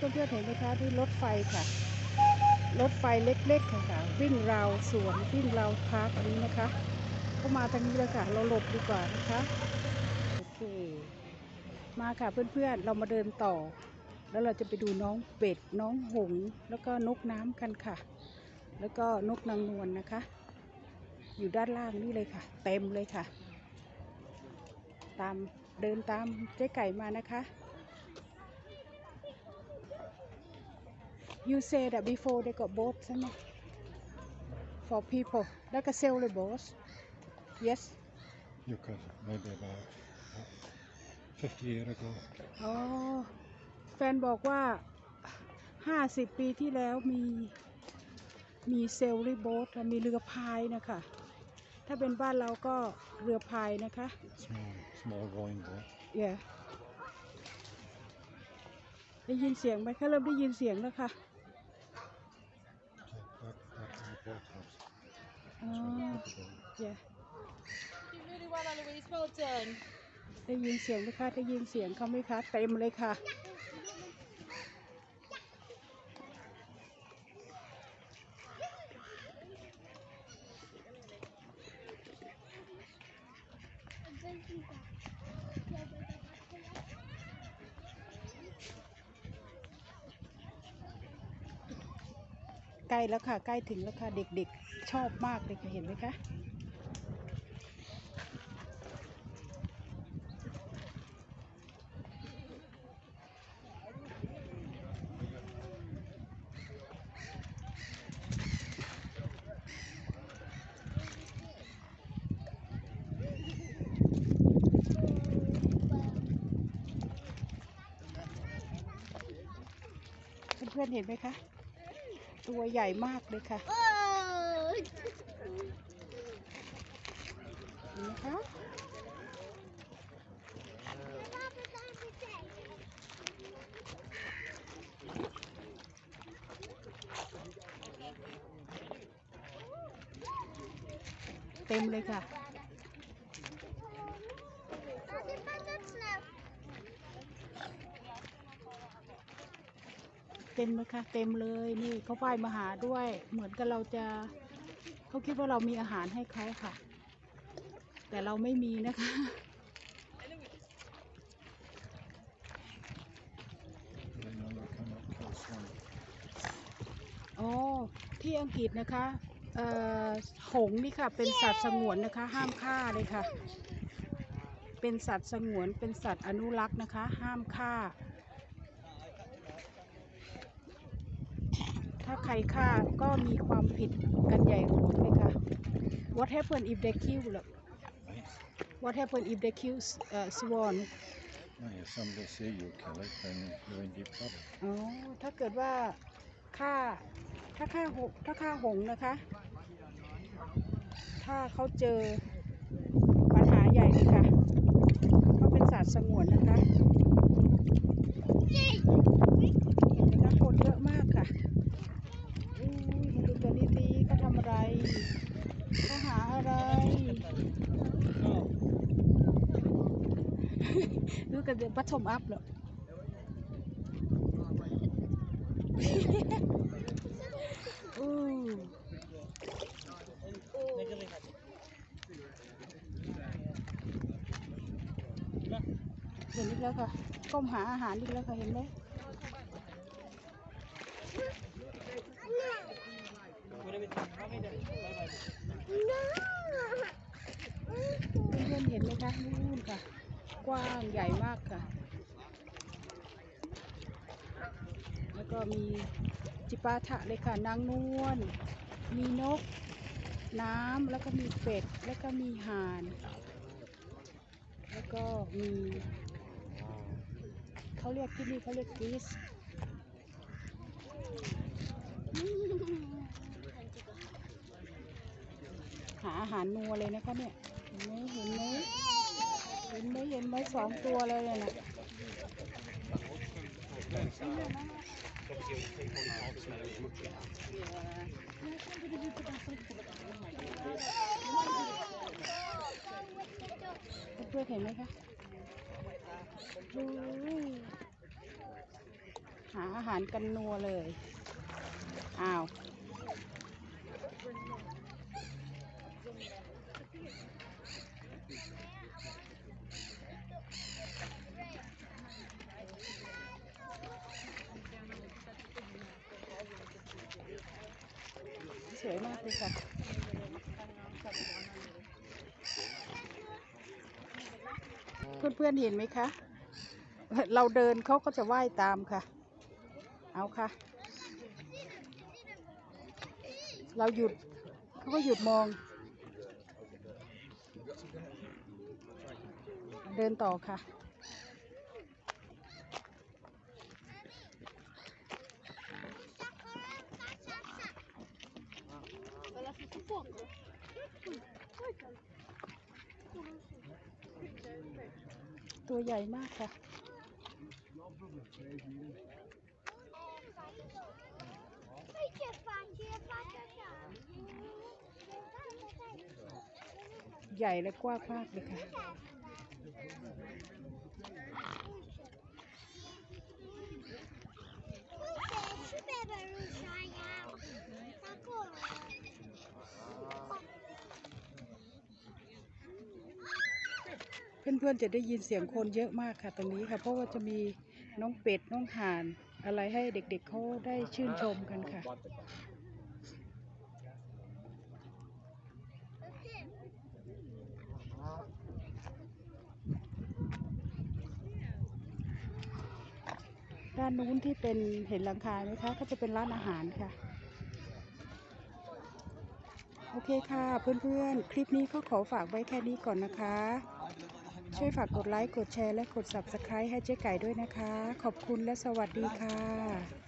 เพื่อนๆเห็นไหมคะที่รถไฟค่ะ รถไฟเล็กๆค่ะคะวิ่งราวสวนวิ่งราวพาร์คอันนี้นะคะ ก็มาทางนี้เลยค่ะ เราหลบดีกว่านะคะ โอเค มาค่ะเพื่อนๆ เรามาเดินต่อ แล้วเราจะไปดูน้องเป็ด น้องหงส์แล้วก็นกน้ำกันค่ะ แล้วก็นกนางนวลนะคะ อยู่ด้านล่างนี่เลยค่ะ เต็มเลยค่ะ ตามเดินตามเจ๊ไก่มานะคะ You say that before they got boats ใช่ไหม for people แล้วก็ sell the boats yes You could maybe about uh, 50 years ago. อ๋อแฟนบอกว่าห้าสิบปีที่แล้วมีมีเซลลี่โบ๊ทมีเรือพายนะคะ ถ้าเป็นบ้านเราก็เรือพายนะคะ Small, small rowing boat. เย่ ได้ยินเสียงไหมคะเริ่มได้ยินเสียงแล้วค่ะ That, that, that's the boathouse. อ๋อ That's what we เย่ You really well, Eloise. Well done. ได้ยินเสียงไหมคะได้ยินเสียงเขาไหมคะเต็มเลยค่ะ ใกล้แล้วค่ะ ใกล้ถึงแล้วค่ะ เด็กๆชอบมากเลยค่ะเห็นไหมคะเพื่อนๆเห็นไหมคะ ตัวใหญ่มากเลยค่ะ Oh! เห็นไหมคะเต็มเลยค่ะ ต็มเลยค่ะ เต็มเลยนี่เขาว่ายมาหาด้วย เหมือนกับเราจะเขาคิดว่าเรามีอาหารให้เขาค่ะ แต่เราไม่มีนะคะ They know they come up close one. อ๋อที่อังกฤษนะคะเอ่อหงนี่ค่ะ เป็นสัตว์สงวนนะคะ ห้ามฆ่าเลยค่ะ เป็นสัตว์สงวนเป็นสัตว์อนุรักษ์นะคะ ห้ามฆ่า ถ้าใครฆ่าก็มีความผิดกันใหญ่หลวงเลยค่ะ What happen if they kill ล่ะ Nice. What happen if they kill uh, swan Well, if somebody say you kill it, then you're in deep trouble. อ๋อ ถ้าเกิดว่าฆ่า ถ้าฆ่าหงถ้าฆ่าหงส์นะคะ ถ้าเขาเจอปัญหาใหญ่เลยค่ะเขาเป็นสัตว์สงวนนะคะเห็นไหมคะคนเยอะมากค่ะอุ้ยมาดูตัวนี้ดีเขาทำอะไรเขาหาอะไร ดูกันเดี๋ยวปัทมอัพเหรออู้เห็นอีกแล้วค่ะ ก้มหาอาหารอีกแล้วค่ะ เห็นไหมเพื่อนเห็นไหมคะ กว้างใหญ่มากค่ะ แล้วก็มีจิปาถะเลยค่ะ นางนวล มีนก น้ำ แล้วก็มีเป็ด แล้วก็มีห่าน แล้วก็มี เขาเรียกที่นี่เขาเรียกกรีสหาอาหารนัวเลยนะคะเนี่ย เห็นไหมเห็นไหม เห็นไหมเห็นไหมสองตัวเลยเนี่ยนะเพื่อนเห็นไหมคะดูหาอาหารกันนัวเลย อ้าว สวยมากเลยค่ะเพื่อนๆเห็นไหมคะ เราเดินเขาก็จะว่ายตามค่ะ เอาค่ะ เราหยุดเขาก็หยุดมอง เดินต่อค่ะ ตัวใหญ่มากค่ะ ใหญ่และกว้างมากเลยค่ะ เพื่อนๆจะได้ยินเสียงคนเยอะมากค่ะตรงนี้ค่ะ เพราะว่าจะมีน้องเป็ดน้องห่านอะไรให้เด็กๆเขาได้ชื่นชมกันค่ะ ด้านนู้นที่เป็นเห็นหลังคาไหมคะ ก็จะเป็นร้านอาหารค่ะ โอเคค่ะเพื่อนๆ คลิปนี้ก็ขอฝากไว้แค่นี้ก่อนนะคะ ช่วยฝากกดไลค์ กดแชร์ และกด Subscribe ให้เจ๊ไก่ด้วยนะคะ ขอบคุณและสวัสดีค่ะ